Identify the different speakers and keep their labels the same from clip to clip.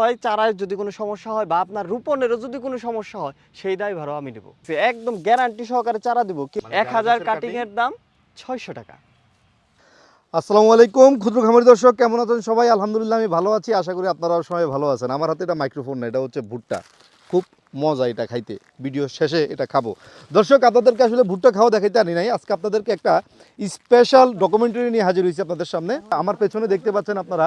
Speaker 1: হয় চারায় যদি কোনো সমস্যা হয় বা আপনার রোপণেরও যদি কোনো সমস্যা হয় সেই দায় ভাড়া আমি নেব। একদম গ্যারান্টি সহকারে চারা দিব।
Speaker 2: মানে
Speaker 1: এক হাজার
Speaker 2: গাছের
Speaker 1: কাটিং? এর দাম ছয়শো টাকা।
Speaker 2: আসসালামু আলাইকুম ক্ষুদ্র খামারি দর্শক কেমন আছেন সবাই? আলহামদুলিল্লাহ আমি ভালো আছি। আশা করি আপনারাও সবাই ভালো আছেন। আমার হাতে এটা মাইক্রোফোন না এটা হচ্ছে ভুট্টা। খুব মজা এটা খাইতে। ভিডিও শেষে এটা খাব। দর্শক আপনাদেরকে আসলে ভুট্টা খাওয়া দেখাইতে আনি নাই। আজকে আপনাদেরকে একটা স্পেশাল ডকুমেন্টারি নিয়ে হাজির হয়েছি আপনাদের সামনে। আমার পেছনে দেখতে পাচ্ছেন আপনারা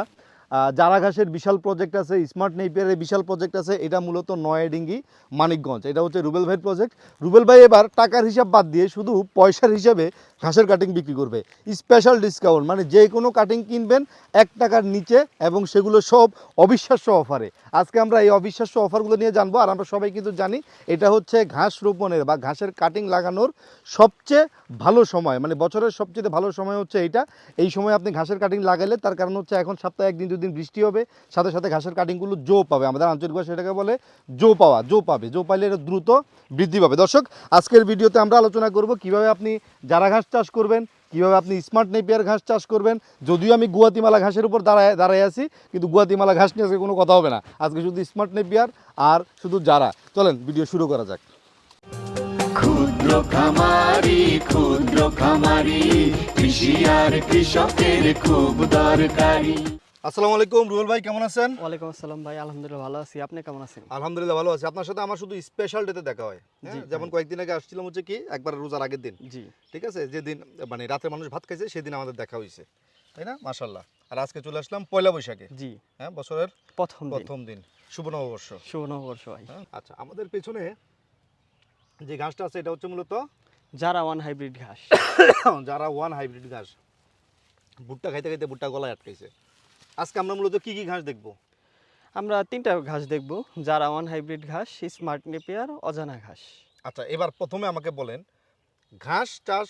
Speaker 2: আহ, জারা ঘাসের বিশাল প্রজেক্ট আছে স্মার্ট নেইপিয়ারের বিশাল প্রজেক্ট আছে এটা মূলত নয়াডিঙ্গি মানিকগঞ্জ। এটা হচ্ছে রুবেল ভাইয়ের প্রজেক্ট রুবেল ভাই এবার টাকার হিসাব বাদ দিয়ে শুধু পয়সার হিসাবে ঘাসের কাটিং বিক্রি করবে। স্পেশাল ডিসকাউন্ট মানে যে কোনো কাটিং কিনবেন এক টাকার নিচে এবং সেগুলো সব অবিশ্বাস্য অফারে আজকে আমরা এই অবিশ্বাস্য অফারগুলো নিয়ে জানব আর আমরা সবাই কিন্তু জানি এটা হচ্ছে ঘাস রোপণের বা ঘাসের কাটিং লাগানোর সবচেয়ে ভালো সময়। মানে বছরের সবচেয়ে ভালো সময় হচ্ছে এইটা। এই সময় আপনি ঘাসের কাটিং লাগাইলে তার কারণ হচ্ছে এখন সপ্তাহে একদিন দুদিন বৃষ্টি হবে, সাথে সাথে ঘাসের কাটিংগুলো জো পাবে। আমাদের আঞ্চলিক ভাষা সেটাকে বলে জো পাওয়া, জো পাবে। জো পাইলে এটা দ্রুত বৃদ্ধি পাবে। দর্শক, আজকের ভিডিওতে আমরা আলোচনা করব কীভাবে আপনি যারা ঘাস চাষ করবেন, কীভাবে আপনি স্মার্ট নেপিয়ার ঘাস চাষ করবেন। যদিও আমি গুয়াতিমালা ঘাসের উপর দাঁড়ায় দাঁড়ায় আছি, কিন্তু গুয়াতিমালা ঘাস নিয়ে আজকে কোনো কথা হবে না। আজকে শুধু স্মার্ট নেপিয়ার আর শুধু যারা। চলেন, ভিডিও শুরু করা যাক।
Speaker 3: খামারি খামারি, কৃষি আর কৃষকের খুব দরকারি।
Speaker 2: আসসালামু আলাইকুম রুবেল ভাই কেমন আছেন?
Speaker 1: ওয়ালাইকুম আসসালাম ভাই আলহামদুলিল্লাহ ভালো আছি। আপনি কেমন আছেন?
Speaker 2: আলহামদুলিল্লাহ ভালো আছি। আপনার সাথে আমার শুধু স্পেশাল ডেতে দেখা হয়। হ্যাঁ? যেমন কয়েকদিন আগে আসছিলাম হচ্ছে কি একবার রোজার আগের দিন।
Speaker 1: জি।
Speaker 2: ঠিক আছে? যেদিন মানে রাতে মানুষ ভাত খাইছে সেদিন আমাদের দেখা হয়েছে তাই না? মাশাল্লাহ আর আজকে চলে আসলাম পয়লা বৈশাখে।
Speaker 1: জি।
Speaker 2: হ্যাঁ বছরের
Speaker 1: প্রথম দিন।
Speaker 2: প্রথম দিন। শুভ নববর্ষ।
Speaker 1: শুভ নববর্ষ ভাই।
Speaker 2: হ্যাঁ আচ্ছা আমাদের পেছনে যে ঘাসটা আছে এটা হচ্ছে মূলত?
Speaker 1: যারা ওয়ান হাইব্রিড ঘাস।
Speaker 2: যারা ওয়ান হাইব্রিড ঘাস। ভুট্টা খাইতে খাইতে ভুট্টা গলায় আটকাইছে। আজকে আমরা মূলত কি কি ঘাস দেখব?
Speaker 1: আমরা তিনটা ঘাস দেখব যারা ওয়ান হাইব্রিড ঘাস স্মার্ট নেপিয়ার অজানা ঘাস।
Speaker 2: আচ্ছা এবার প্রথমে আমাকে বলেন ঘাস চাষ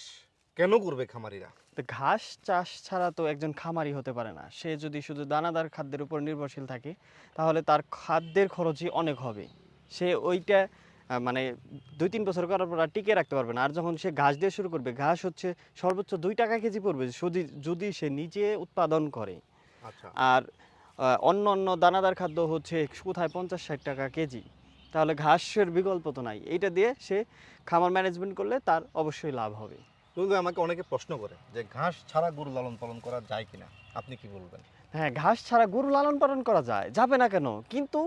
Speaker 2: কেন করবে খামারিরা?
Speaker 1: তো ঘাস চাষ ছাড়া তো একজন খামারি হতে পারে না। সে যদি শুধু দানাদার খাদ্যের উপর নির্ভরশীল থাকে তাহলে তার খাদ্যের খরচই অনেক হবে। সে ওইটা মানে দুই তিন বছর করার পর আর টিকে রাখতে পারবে না। আর যখন সে ঘাস দিয়ে শুরু করবে ঘাস হচ্ছে সর্বোচ্চ দুই টাকা কেজি পড়বে যদি যদি সে নিজে উৎপাদন করে। আর অন্য অন্য দানাদার খাদ্য হচ্ছে কোথায় পঞ্চাশ ষাট টাকা কেজি। তাহলে ঘাসের বিকল্প তো নাই। এইটা দিয়ে সে খামার ম্যানেজমেন্ট করলে তার অবশ্যই লাভ হবে।
Speaker 2: কিন্তু আমাকে অনেকে প্রশ্ন করে যে ঘাস ছাড়া গরু লালন পালন করা যায় কিনা? আপনি কি বলবেন?
Speaker 1: হ্যাঁ ঘাস ছাড়া গরু লালন পালন করা যায়। যাবে না কেন? কিন্তু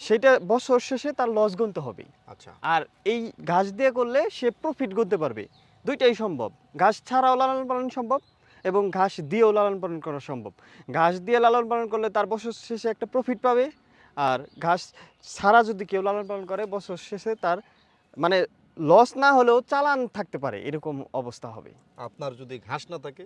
Speaker 1: সেটা বছর শেষে তার লস গুনতে হবে
Speaker 2: আচ্ছা।
Speaker 1: আর এই ঘাস দিয়ে করলে সে প্রফিট করতে পারবে। দুইটাই সম্ভব। ঘাস ছাড়াও লালন পালন সম্ভব এবং ঘাস দিয়েও লালন পালন করা সম্ভব। ঘাস দিয়ে লালন পালন করলে তার বছর শেষে একটা প্রফিট পাবে। আর ঘাস ছাড়া যদি কেউ লালন পালন করে বছর শেষে তার মানে লস না হলেও চালান থাকতে পারে এরকম অবস্থা হবে।
Speaker 2: আপনার যদি ঘাস না থাকে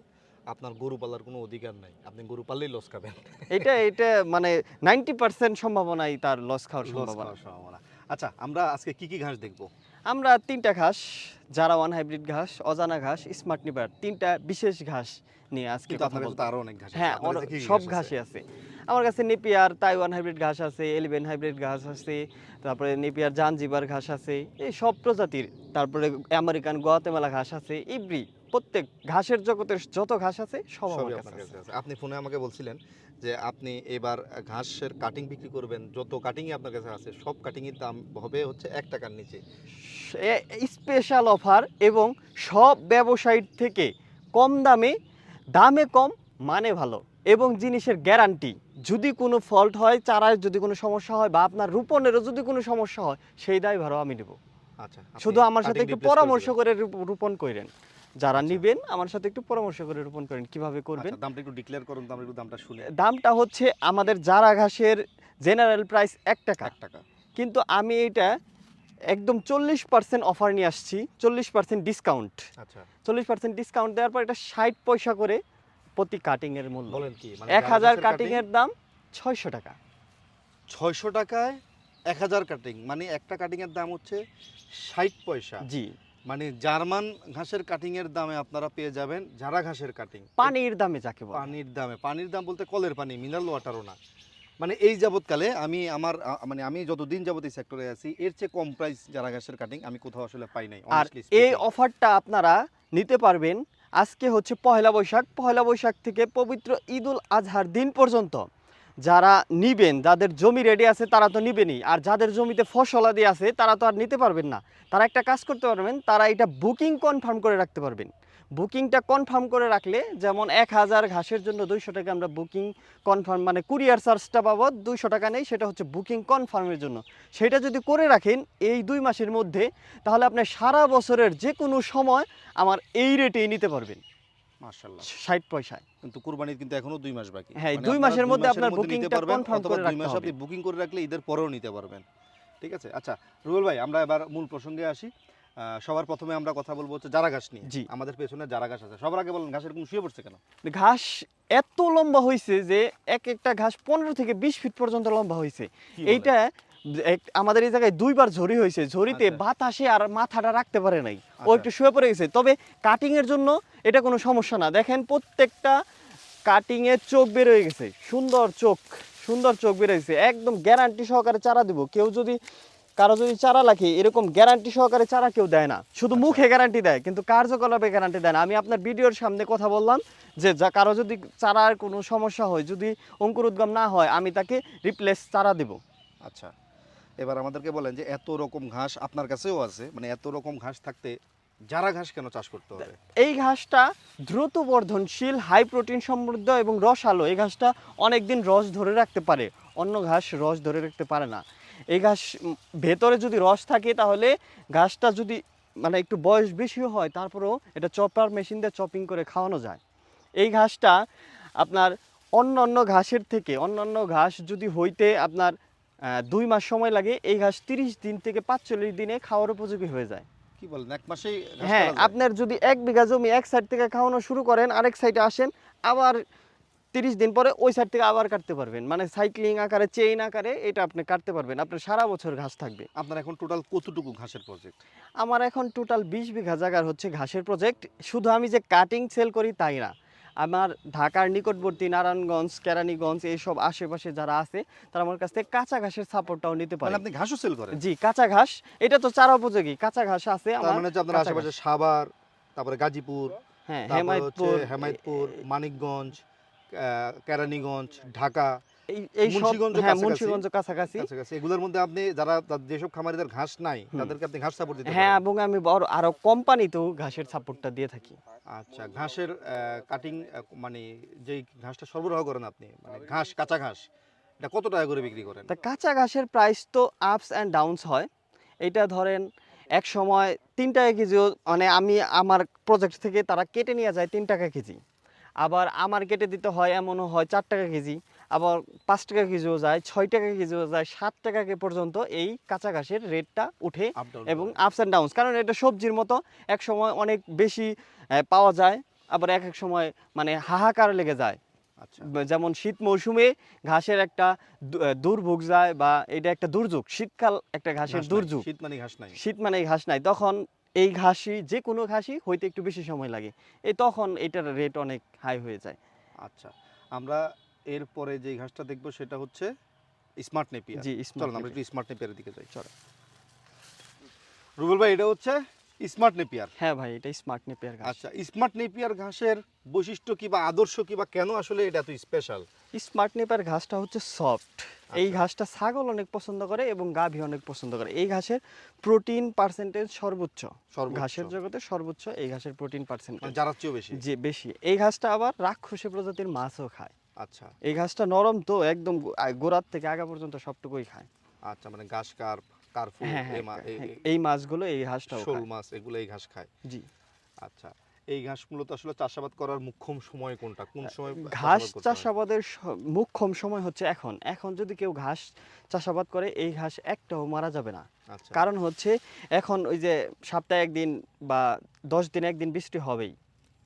Speaker 2: আপনার গরু পালার কোনো অধিকার নাই। আপনি গরু পাললেই লস খাবেন।
Speaker 1: এটা এটা মানে নাইনটি পার্সেন্ট সম্ভাবনাই তার লস খাওয়ার সম্ভাবনা।
Speaker 2: খাওয়ার সম্ভাবনা। আচ্ছা আমরা আজকে কি কি ঘাস দেখব?
Speaker 1: আমরা তিনটা ঘাস যারা ওয়ান হাইব্রিড ঘাস অজানা ঘাস স্মার্ট নিবার তিনটা বিশেষ ঘাস নিয়ে আজকে কথা
Speaker 2: আপনার কাছে
Speaker 1: বলব।
Speaker 2: তো আরও অনেক ঘাস
Speaker 1: হ্যাঁ সব
Speaker 2: ঘাস আছে?
Speaker 1: ঘাসই আছে? আমার কাছে নেপিয়ার তাইওয়ান হাইব্রিড ঘাস আছে এলিভেন হাইব্রিড ঘাস আছে তারপরে নেপিয়ার জানজিবার ঘাস আছে এই সব প্রজাতির তারপরে আমেরিকান গোয়াতেমালা ঘাস আছে ইব্রি প্রত্যেক ঘাসের জগতের যত ঘাস আছে সব আমার কাছে আছে।
Speaker 2: আপনি ফোনে আমাকে বলছিলেন যে আপনি এবার ঘাসের কাটিং বিক্রি করবেন যত কাটিংই আপনার কাছে আছে সব কাটিংয়ের দাম হবে হচ্ছে এক টাকার নিচে।
Speaker 1: স্পেশাল অফার এবং সব ব্যবসায়ীর থেকে কম দামে দামে কম মানে ভালো এবং জিনিসের গ্যারান্টি যদি কোনো ফল্ট হয় চারায় যদি কোনো সমস্যা হয় বা আপনার রোপণেরও যদি কোনো সমস্যা হয় সেই দায় ভাড়া আমি নেব
Speaker 2: আচ্ছা
Speaker 1: শুধু আমার সাথে একটু পরামর্শ করে রোপ- রোপণ করেন। যারা
Speaker 2: আচ্ছা।
Speaker 1: নিবেন আমার সাথে একটু পরামর্শ করে রোপণ করেন কীভাবে করবেন।
Speaker 2: আচ্ছা, দামটা একটু ডিক্লেয়ার করুন তো আমরা একটু দামটা শুনি।
Speaker 1: দামটা হচ্ছে আমাদের জারা ঘাসের জেনারেল প্রাইস এক টাকা।
Speaker 2: এক টাকা।
Speaker 1: কিন্তু আমি এটা একদম চল্লিশ পার্সেন্ট অফার নিয়ে আসছি চল্লিশ পার্সেন্ট ডিসকাউন্ট
Speaker 2: আচ্ছা।
Speaker 1: চল্লিশ পার্সেন্ট ডিসকাউন্ট দেওয়ার পর এটা ষাট পয়সা করে প্রতি কাটিং এর মূল্য।
Speaker 2: বলেন কি মানে
Speaker 1: এক হাজার কাটিং এর দাম ছয়শো টাকা।
Speaker 2: ছয়শো টাকায় এক হাজার কাটিং মানে একটা কাটিং এর দাম হচ্ছে ষাট পয়সা।
Speaker 1: জি।
Speaker 2: মানে জার্মান ঘাসের কাটিং এর দামে আপনারা পেয়ে যাবেন যারা ঘাসের কাটিং
Speaker 1: পানির দামে যাকে বলে।
Speaker 2: পানির দামে। পানির দাম বলতে কলের পানি মিনারেল ওয়াটারও না। মানে এই যাবৎকালে আমি আমার মানে আমি যতদিন যাবত এই সেক্টরে আছি এর চেয়ে কম প্রাইস যারা ঘাসের কাটিং আমি কোথাও আসলে পাই নাই
Speaker 1: আর এই অফারটা আপনারা নিতে পারবেন আজকে হচ্ছে পহেলা বৈশাখ। পহেলা বৈশাখ থেকে পবিত্র ঈদুল আজহার দিন পর্যন্ত। যারা নিবেন, যাদের জমি রেডি আছে তারা তো নিবেনই। আর যাদের জমিতে ফসলাদি আছে তারা তো আর নিতে পারবেন না। তারা একটা কাজ করতে পারবেন, তারা এটা বুকিং কনফার্ম করে রাখতে পারবেন। বুকিংটা কনফার্ম করে রাখলে যেমন এক হাজার ঘাসের জন্য দুইশো টাকা আমরা বুকিং কনফার্ম মানে কুরিয়ার চার্জটা বাবদ দুইশো টাকা নেই, সেটা হচ্ছে বুকিং কনফার্মের জন্য। সেটা যদি করে রাখেন এই দুই মাসের মধ্যে, তাহলে আপনি সারা বছরের যে কোনো সময় আমার এই রেটেই নিতে পারবেন।
Speaker 2: মাশাআল্লাহ।
Speaker 1: ষাট পয়সায়
Speaker 2: কিন্তু কুরবানির কিন্তু এখনও দুই মাস বাকি।
Speaker 1: হ্যাঁ,
Speaker 2: মানে
Speaker 1: দুই
Speaker 2: আপনারা
Speaker 1: মাসের মধ্যে আপনার বুকিংটা
Speaker 2: পারবেন
Speaker 1: করে রাখতে হবে।
Speaker 2: আপনি বুকিং করে রাখলে ঈদের পরেও নিতে পারবেন। ঠিক আছে? আচ্ছা রুবেল ভাই আমরা এবার মূল প্রসঙ্গে আসি। সবার প্রথমে আমরা কথা বলব হচ্ছে জারা ঘাস নিয়ে।
Speaker 1: জি।
Speaker 2: আমাদের পেছনে জারা ঘাস আছে। সবার আগে বলেন কোন শুয়ে পড়ছে কেন?
Speaker 1: ঘাস এত লম্বা হয়েছে যে এক একটা ঘাস পনেরো থেকে বিশ ফিট পর্যন্ত লম্বা হয়েছে এইটা আমাদের এই জায়গায় দুইবার ঝড়ি হয়েছে। ঝড়িতে
Speaker 2: আচ্ছা।
Speaker 1: বাতাসে আর মাথাটা রাখতে পারে নাই। ও
Speaker 2: আচ্ছা।
Speaker 1: একটু শুয়ে পড়ে গেছে। তবে কাটিং এর জন্য এটা কোনো সমস্যা না। দেখেন প্রত্যেকটা কাটিং এর চোখ বের হয়ে গেছে। সুন্দর চোখ সুন্দর চোখ বের হয়েছে। একদম গ্যারান্টি সহকারে চারা দিব। কেউ যদি কারও যদি চারা লাগে এরকম গ্যারান্টি সহকারে চারা কেউ দেয় না। শুধু
Speaker 2: আচ্ছা।
Speaker 1: মুখে গ্যারান্টি দেয় কিন্তু কার্যকলাপে গ্যারান্টি দেয় না। আমি আপনার ভিডিওর সামনে কথা বললাম যে যা কারও যদি চারার কোনো সমস্যা হয় যদি অঙ্কুর উদ্গম না হয় আমি তাকে রিপ্লেস চারা দেব।
Speaker 2: আচ্ছা। এবার আমাদেরকে বলেন যে এত রকম ঘাস আপনার কাছেও আছে মানে এত রকম ঘাস থাকতে যারা ঘাস কেন চাষ করতে হবে?
Speaker 1: এই ঘাসটা দ্রুত বর্ধনশীল হাই প্রোটিন সমৃদ্ধ এবং রসালো, এই ঘাসটা অনেক দিন রস ধরে রাখতে পারে। অন্য ঘাস রস ধরে রাখতে পারে না। এই ঘাস ভেতরে যদি রস থাকে তাহলে ঘাসটা যদি মানে একটু বয়স বেশিও হয়, তারপরেও এটা চপার মেশিন দিয়ে চপিং করে খাওয়ানো যায়। এই ঘাসটা আপনার অন্য অন্য ঘাসের থেকে অন্য অন্য ঘাস যদি হইতে আপনার দুই মাস সময় লাগে এই ঘাস তিরিশ দিন থেকে পাঁচচল্লিশ দিনে খাওয়ার উপযোগী হয়ে যায়।
Speaker 2: কি বলেন এক মাসেই
Speaker 1: হ্যাঁ আপনার যদি এক বিঘা জমি এক সাইড থেকে খাওয়ানো শুরু করেন আরেক সাইডে আসেন আবার তিরিশ দিন পরে ওই সাইড থেকে আবার কাটতে পারবেন। মানে সাইক্লিং আকারে চেইন আকারে এটা আপনি কাটতে পারবেন। আপনার সারা বছর ঘাস থাকবে।
Speaker 2: আপনার এখন টোটাল কতটুকু ঘাসের প্রজেক্ট
Speaker 1: আমার এখন টোটাল বিশ বিঘা জায়গার হচ্ছে ঘাসের প্রজেক্ট শুধু আমি যে কাটিং সেল করি তাই না। আমার ঢাকার নিকটবর্তী নারায়ণগঞ্জ কেরানীগঞ্জ এইসব আশেপাশে যারা আছে তারা আমার কাছ থেকে কাঁচা ঘাসের সাপোর্টটাও নিতে পারে।
Speaker 2: আপনি ঘাসও সেল করেন?
Speaker 1: জি কাঁচা ঘাস। এটা তো চারা উপযোগী কাঁচা ঘাস আছে আমার
Speaker 2: মানে আপনার আশেপাশে। সাভার তারপরে গাজীপুর
Speaker 1: হ্যাঁ হেমায়তপুর
Speaker 2: হেমায়তপুর মানিকগঞ্জ কেরানীগঞ্জ ঢাকা।
Speaker 1: এই এই সব
Speaker 2: মুন্সিগঞ্জও
Speaker 1: হ্যাঁ
Speaker 2: কাছাকাছি।
Speaker 1: কাছাকাছি।
Speaker 2: কাছাকাছি। এগুলোর মধ্যে আপনি যারা যেসব খামারিদের ঘাস নাই তাদেরকে আপনি ঘাস সাপোর্ট দিতে
Speaker 1: হ্যাঁ এবং আমি বড় আরও কোম্পানিতেও ঘাসের সাপোর্টটা দিয়ে থাকি।
Speaker 2: আচ্ছা ঘাসের কাটিং মানে যেই ঘাসটা সরবরাহ করেন আপনি মানে ঘাস কাঁচা ঘাস এটা কত টাকা করে বিক্রি করেন?
Speaker 1: তা কাঁচা ঘাসের প্রাইস তো আপস অ্যান্ড ডাউনস হয়। এটা ধরেন এক সময় তিন টাকা কেজিও মানে আমি আমার প্রজেক্ট থেকে তারা কেটে নিয়ে যায় তিন টাকা কেজি। আবার আমার কেটে দিতে হয় এমনও হয় চার টাকা কেজি। আবার পাঁচ টাকা কেজিও যায় ছয় টাকা কেজিও যায় সাত টাকা কে পর্যন্ত এই কাঁচা ঘাসের রেটটা উঠে এবং আপস অ্যান্ড ডাউনস কারণ এটা সবজির মতো এক সময় অনেক বেশি পাওয়া যায় আবার এক এক সময় মানে হাহাকার লেগে যায়।
Speaker 2: আচ্ছা।
Speaker 1: যেমন শীত মৌসুমে ঘাসের একটা দুর্ভোগ যায় বা এটা একটা দুর্যোগ শীতকাল একটা ঘাসের দুর্যোগ।
Speaker 2: শীত মানে ঘাস নাই।
Speaker 1: শীত মানে ঘাস নাই তখন এই ঘাসই যে কোনো ঘাসই হইতে একটু বেশি সময় লাগে এই তখন এটার রেট অনেক হাই হয়ে যায়।
Speaker 2: আচ্ছা আমরা এরপরে যে ঘাসটা দেখব সেটা হচ্ছে স্মার্ট নেপিয়ার।
Speaker 1: জি smart
Speaker 2: আমরা একটু স্মার্ট নেপিয়ারের দিকে যাই
Speaker 1: চলো।
Speaker 2: রুবেল ভাই এটা হচ্ছে স্মার্ট নেপিয়ার।
Speaker 1: হ্যাঁ ভাই এটা স্মার্ট নেপিয়ার ঘাস।
Speaker 2: আচ্ছা স্মার্ট নেপিয়ার ঘাসের বৈশিষ্ট্য কি বা আদর্শ কি বা কেন আসলে এটা এত স্পেশাল
Speaker 1: স্মার্ট নেপিয়ার ঘাসটা হচ্ছে সফট এই
Speaker 2: আচ্ছা।
Speaker 1: ঘাসটা ছাগল অনেক পছন্দ করে এবং গাভী অনেক পছন্দ করে। এই ঘাসের প্রোটিন পার্সেন্টেজ সর্বোচ্চ। ঘাসের জগতে সর্বোচ্চ এই ঘাসের প্রোটিন পার্সেন্টেজ
Speaker 2: যারা চেয়েও বেশি।
Speaker 1: যে বেশি। এই ঘাসটা আবার রাক্ষসী প্রজাতির মাছও খায়।
Speaker 2: আচ্ছা।
Speaker 1: এই ঘাসটা নরম তো একদম গোড়ার থেকে আগা পর্যন্ত সবটুকুই খায়।
Speaker 2: আচ্ছা মানে ঘাস কার্প কার্পু
Speaker 1: হ্যাঁ হ্যাঁ হ্যাঁ, এই মাছগুলো এই ঘাসটাও
Speaker 2: শোল মাছ এগুলো এই ঘাস খায়।
Speaker 1: জি।
Speaker 2: আচ্ছা এই ঘাস মূলত আসলে চাষাবাদ করার মুখ্যম সময় কোনটা? কোন সময়
Speaker 1: ঘাস? চাষাবাদের মোক্ষম সময় হচ্ছে এখন। এখন যদি কেউ ঘাস চাষাবাদ করে এই ঘাস একটাও মারা যাবে না।
Speaker 2: আচ্ছা।
Speaker 1: কারণ হচ্ছে এখন ওই যে সপ্তাহে একদিন বা দশ দিন একদিন বৃষ্টি হবেই।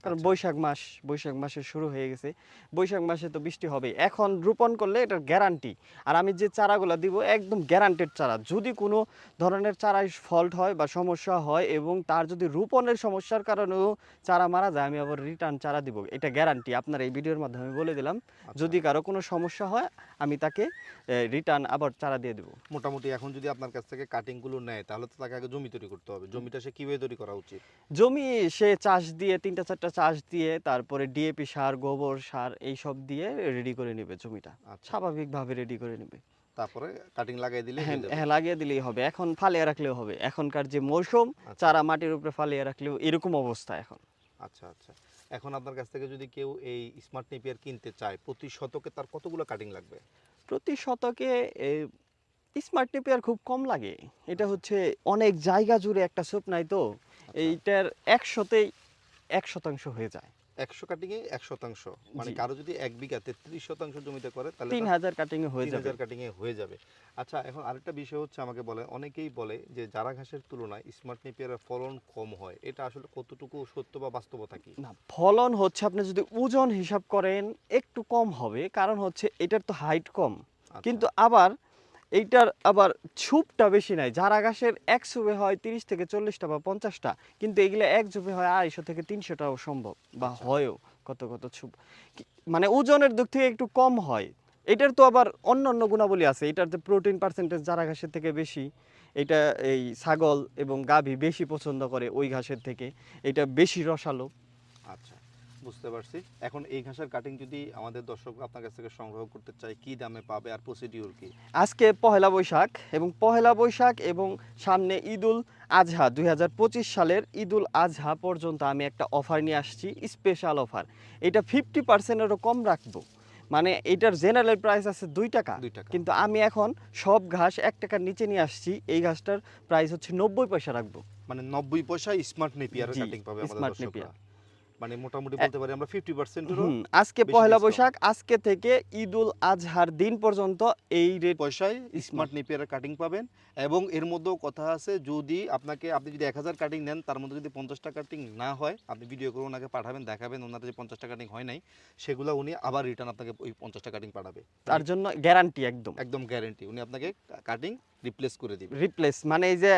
Speaker 1: কারণ
Speaker 2: আচ্ছা।
Speaker 1: বৈশাখ মাস বৈশাখ মাসে শুরু হয়ে গেছে। বৈশাখ মাসে তো বৃষ্টি হবেই এখন রোপণ করলে এটার গ্যারান্টি আর আমি যে চারাগুলো দিব একদম গ্যারান্টেড চারা। যদি কোনো ধরনের চারায় ফল্ট হয় বা সমস্যা হয় এবং তার যদি রোপণের সমস্যার কারণেও চারা মারা যায় আমি আবার রিটার্ন চারা দিব। এটা গ্যারান্টি আপনার এই ভিডিওর মাধ্যমে বলে দিলাম
Speaker 2: আচ্ছা।
Speaker 1: যদি কারও কোনো সমস্যা হয় আমি তাকে রিটার্ন আবার চারা দিয়ে দেবো।
Speaker 2: মোটামুটি এখন যদি আপনার কাছ থেকে কাটিংগুলো নেয় তাহলে তো তাকে আগে জমি তৈরি করতে হবে। জমিটা সে কীভাবে তৈরি করা উচিত?
Speaker 1: জমি সে চাষ দিয়ে তিনটা চারটা চাষ দিয়ে তারপরে ডিএপি সার গোবর সার এই সব দিয়ে রেডি করে নেবে জমিটা।
Speaker 2: আচ্ছা।
Speaker 1: স্বাভাবিকভাবে রেডি করে নেবে।
Speaker 2: তারপরে কাটিং লাগিয়ে দিলে
Speaker 1: হ্যাঁ হ্যাঁ লাগিয়ে দিলেই হবে। এখন ফালিয়ে রাখলেও হবে। এখনকার যে মৌসুম
Speaker 2: আচ্ছা।
Speaker 1: চারা মাটির উপরে ফালিয়ে রাখলেও এরকম অবস্থা এখন।
Speaker 2: আচ্ছা আচ্ছা। এখন আপনার কাছ থেকে যদি কেউ এই স্মার্ট নেপিয়ার কিনতে চায় প্রতি শতকে তার কতগুলো কাটিং লাগবে?
Speaker 1: প্রতি শতকে স্মার্ট নেপিয়ার খুব কম লাগে। এটা হচ্ছে অনেক জায়গা জুড়ে একটা সোপ নাই তো?
Speaker 2: আচ্ছা।
Speaker 1: এইটার একশোতেই এক শতাংশ হয়ে যায়।
Speaker 2: একশো কাটিং এ এক শতাংশ। মানে কারও যদি এক বিঘা তেত্রিশ শতাংশ জমিতে করে তাহলে
Speaker 1: তিন হাজার কাটিং হয়ে যাবে
Speaker 2: হাজার কাটিং এ হয়ে যাবে। আচ্ছা এখন আরেকটা বিষয় হচ্ছে আমাকে বলে অনেকেই বলে যে যারা ঘাসের তুলনায় স্মার্ট নেপিয়ারের ফলন কম হয় এটা আসলে কতটুকু সত্য বা বাস্তবতা কি?
Speaker 1: না ফলন হচ্ছে আপনি যদি ওজন হিসাব করেন একটু কম হবে। কারণ হচ্ছে এটার তো হাইট কম।
Speaker 2: আচ্ছা,
Speaker 1: কিন্তু আবার এইটার আবার ছুপটা বেশি নাই। যারা গাছের এক ছুপে হয় তিরিশ থেকে চল্লিশটা বা পঞ্চাশটা কিন্তু এগুলো এক ঝুপে হয় আড়াইশো থেকে তিনশোটাও সম্ভব বা
Speaker 2: আচ্ছা।
Speaker 1: হয়ও কত কত ছুপ। মানে ওজনের দিক থেকে একটু কম হয়। এটার তো আবার অন্য অন্য গুণাবলী আছে। এটার যে প্রোটিন পার্সেন্টেজ যারা ঘাসের থেকে বেশি এটা এই ছাগল এবং গাভী বেশি পছন্দ করে ওই ঘাসের থেকে। এটা বেশি রসালো।
Speaker 2: আচ্ছা। বুঝতে পারছি। এখন এই ঘাসের কাটিং যদি আমাদের দর্শক আপনার কাছ থেকে সংগ্রহ করতে চায় কি দামে পাবে আর প্রসিডিউর কি?
Speaker 1: আজকে পহেলা বৈশাখ এবং পহেলা বৈশাখ এবং সামনে ঈদুল আজহা দুই সালের ঈদুল আজহা পর্যন্ত আমি একটা অফার নিয়ে আসছি স্পেশাল অফার এটা ফিফটি পার্সেন্টেরও কম রাখব। মানে এটার জেনারেল প্রাইস আছে দুই টাকা। কিন্তু আমি এখন সব ঘাস এক টাকার নিচে নিয়ে আসছি এই ঘাসটার প্রাইস হচ্ছে নব্বই পয়সা রাখব।
Speaker 2: মানে নব্বই পয়সা স্মার্ট কাটিং পাবে
Speaker 1: smart
Speaker 2: দর্শকরা।
Speaker 1: napier।
Speaker 2: মানে মোটামুটি বলতে পারি আমরা ফিফটি পার্সেন্টেরও
Speaker 1: হুম, আজকে
Speaker 2: বেশি
Speaker 1: পহেলা বৈশাখ আজকে থেকে ঈদুল আজহার দিন পর্যন্ত এই রেট
Speaker 2: পয়সায় স্মার্ট নেপিয়ারের কাটিং পাবেন এবং এর মধ্যেও কথা আছে যদি আপনাকে আপনি যদি এক হাজার কাটিং নেন তার মধ্যে যদি পঞ্চাশটা কাটিং না হয় আপনি ভিডিও করে ওনাকে পাঠাবেন দেখাবেন ওনাদের যে পঞ্চাশটা কাটিং হয় নাই সেগুলো উনি আবার রিটার্ন আপনাকে ওই পঞ্চাশটা কাটিং পাঠাবে।
Speaker 1: তার জন্য গ্যারান্টি একদম।
Speaker 2: একদম গ্যারান্টি উনি আপনাকে কাটিং রিপ্লেস করে দিবে।
Speaker 1: রিপ্লেস মানে এই যে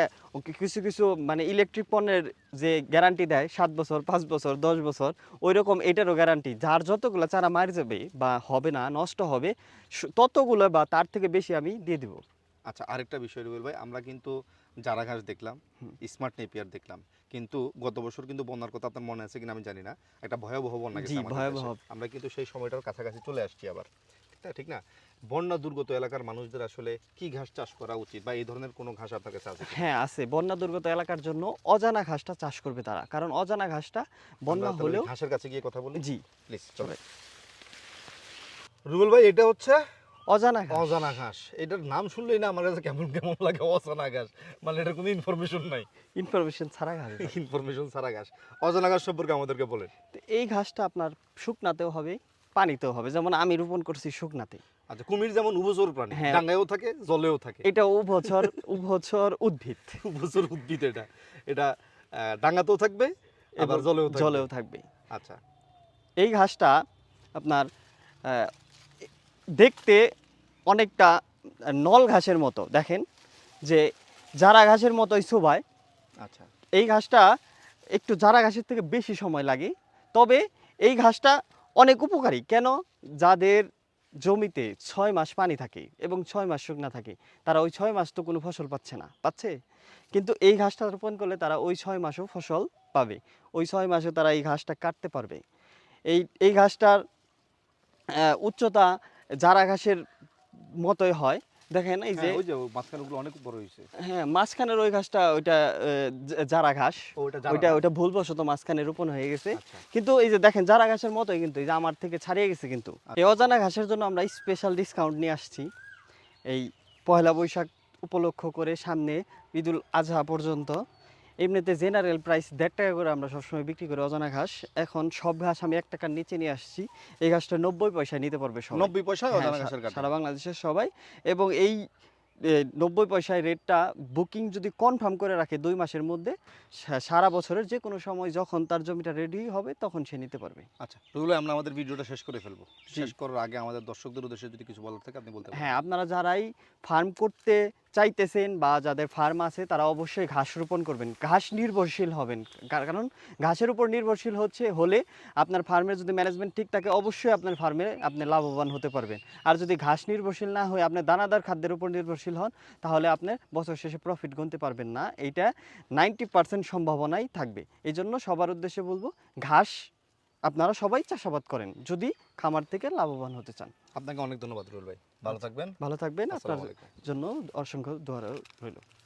Speaker 1: কিছু কিছু মানে ইলেকট্রিক পণ্যের যে গ্যারান্টি দেয় সাত বছর পাঁচ বছর দশ বছর ওই রকম এটারও গ্যারান্টি যার যতগুলো চারা মার যাবে বা হবে না নষ্ট হবে ততগুলো বা তার থেকে বেশি আমি দিয়ে দিব।
Speaker 2: আচ্ছা আরেকটা বিষয় রুবেল ভাই আমরা কিন্তু জারা ঘাস দেখলাম স্মার্ট নেপিয়ার দেখলাম। কিন্তু গত বছর কিন্তু বন্যার কথা আপনার মনে আছে কিনা আমি জানি না। একটা ভয়াবহ বন্যা। আমরা কিন্তু সেই সময়টার কাছাকাছি চলে আসছি আবার। ঠিক ঠিক না? বন্যা দুর্গত এলাকার মানুষদের আসলে কি ঘাস চাষ করা উচিত বা এই ধরনের কোনো ঘাস আপনার কাছে আছে
Speaker 1: হ্যাঁ আছে। বন্যা দুর্গত এলাকার জন্য অজানা ঘাসটা চাষ করবে তারা। কারণ অজানা ঘাসটা বন্যা হলেও
Speaker 2: ঘাসের কাছে গিয়ে কথা বলি?
Speaker 1: জি।
Speaker 2: প্লিজ চলো। রুবেল ভাই এটা হচ্ছে?
Speaker 1: অজানা ঘাস।
Speaker 2: অজানা ঘাস। এটার নাম শুনলেই না আমার কাছে কেমন কেমন লাগে অজানা ঘাস। মানে এটার কোনো ইনফরমেশন নাই।
Speaker 1: ইনফরমেশন ছাড়া ঘাস
Speaker 2: ইনফরমেশন ছাড়া ঘাস। অজানা ঘাস সম্পর্কে আমাদেরকে বলেন।
Speaker 1: এই ঘাসটা আপনার শুকনাতেও হবে পানিতেও হবে। যেমন আমি রোপণ করছি শুকনাতে
Speaker 2: আচ্ছা কুমির যেমন উভচর প্রাণী
Speaker 1: হ্যাঁ।
Speaker 2: ডাঙ্গায়ও থাকে জলেও থাকে।
Speaker 1: এটা উভচর উভচর উদ্ভিদ।
Speaker 2: উভচর উদ্ভিদ এটা। এটা ডাঙ্গাতেও থাকবে আবার জলেও
Speaker 1: জলেও থাকবে।
Speaker 2: আচ্ছা।
Speaker 1: এই ঘাসটা আপনার দেখতে অনেকটা নল ঘাসের মতো। দেখেন যে জারা ঘাসের মতোই শোভায়
Speaker 2: আচ্ছা।
Speaker 1: এই ঘাসটা একটু জারা ঘাসের থেকে বেশি সময় লাগে তবে এই ঘাসটা অনেক উপকারী। কেন? যাদের জমিতে ছয় মাস পানি থাকে এবং ছয় মাস শুকনা থাকে, তারা ওই ছয় মাস তো কোনো ফসল পাচ্ছে না। পাচ্ছে? কিন্তু এই ঘাসটা রোপণ করলে তারা ওই ছয় মাসও ফসল পাবে। ওই ছয় মাসে তারা এই ঘাসটা কাটতে পারবে। এই এই ঘাসটার উচ্চতা জারা ঘাসের মতোই হয় দেখেন এই যে
Speaker 2: হ্যাঁ, ওই যে মাঝখানেগুলো অনেক বড় হয়েছে।
Speaker 1: হ্যাঁ মাঝখানের ওই ঘাসটা ওইটা জারা ঘাস। ওইটা ওইটা ভুলবশত মাঝখানে রোপণ হয়ে গেছে।
Speaker 2: আচ্ছা।
Speaker 1: কিন্তু এই যে দেখেন জারা ঘাসের মতোই কিন্তু এই যে আমার থেকে ছাড়িয়ে গেছে কিন্তু। এই অজানা ঘাসের জন্য আমরা স্পেশাল ডিসকাউন্ট নিয়ে আসছি। এই পয়লা বৈশাখ উপলক্ষ করে সামনে ঈদুল আজহা পর্যন্ত। এমনিতে জেনারেল প্রাইস দেড় টাকা করে আমরা সবসময় বিক্রি করি অজানা ঘাস। এখন সব ঘাস আমি এক টাকার নিচে নিয়ে আসছি। এই ঘাসটা নব্বই পয়সায় নিতে পারবে সব
Speaker 2: নব্বই পয়সা
Speaker 1: হ্যাঁ,
Speaker 2: অজানা ঘাসের
Speaker 1: সারা বাংলাদেশের সবাই। এবং এই নব্বই পয়সায় রেটটা বুকিং যদি কনফার্ম করে রাখে দুই মাসের মধ্যে সারা বছরের যে কোনো সময় যখন তার জমিটা রেডি হবে তখন সে নিতে পারবে।
Speaker 2: আচ্ছা রুবেল আমরা আমাদের ভিডিওটা শেষ করে ফেলব। শেষ করার আগে আমাদের দর্শকদের উদ্দেশ্যে যদি কিছু বলার থাকে আপনি বলতে
Speaker 1: হ্যাঁ আপনারা যারাই ফার্ম করতে চাইতেছেন বা যাদের ফার্ম আছে তারা অবশ্যই ঘাস রোপণ করবেন। ঘাস নির্ভরশীল হবেন। কার- কারণ ঘাসের উপর নির্ভরশীল হচ্ছে হলে আপনার ফার্মের যদি ম্যানেজমেন্ট ঠিক থাকে অবশ্যই আপনার ফার্মে আপনি লাভবান হতে পারবেন। আর যদি ঘাস নির্ভরশীল না হয়ে আপনি দানাদার খাদ্যের উপর নির্ভরশীল হন তাহলে আপনি বছর শেষে প্রফিট গুনতে পারবেন না। এইটা নাইনটি পার্সেন্ট সম্ভাবনাই থাকবে। এই জন্য সবার উদ্দেশ্যে বলব ঘাস আপনারা সবাই চাষাবাদ করেন যদি খামার থেকে লাভবান হতে চান।
Speaker 2: আপনাকে অনেক ধন্যবাদ রুল ভাই। ভালো থাকবেন।
Speaker 1: ভালো থাকবেন। আপনার জন্য অসংখ্য দোয়া রইল।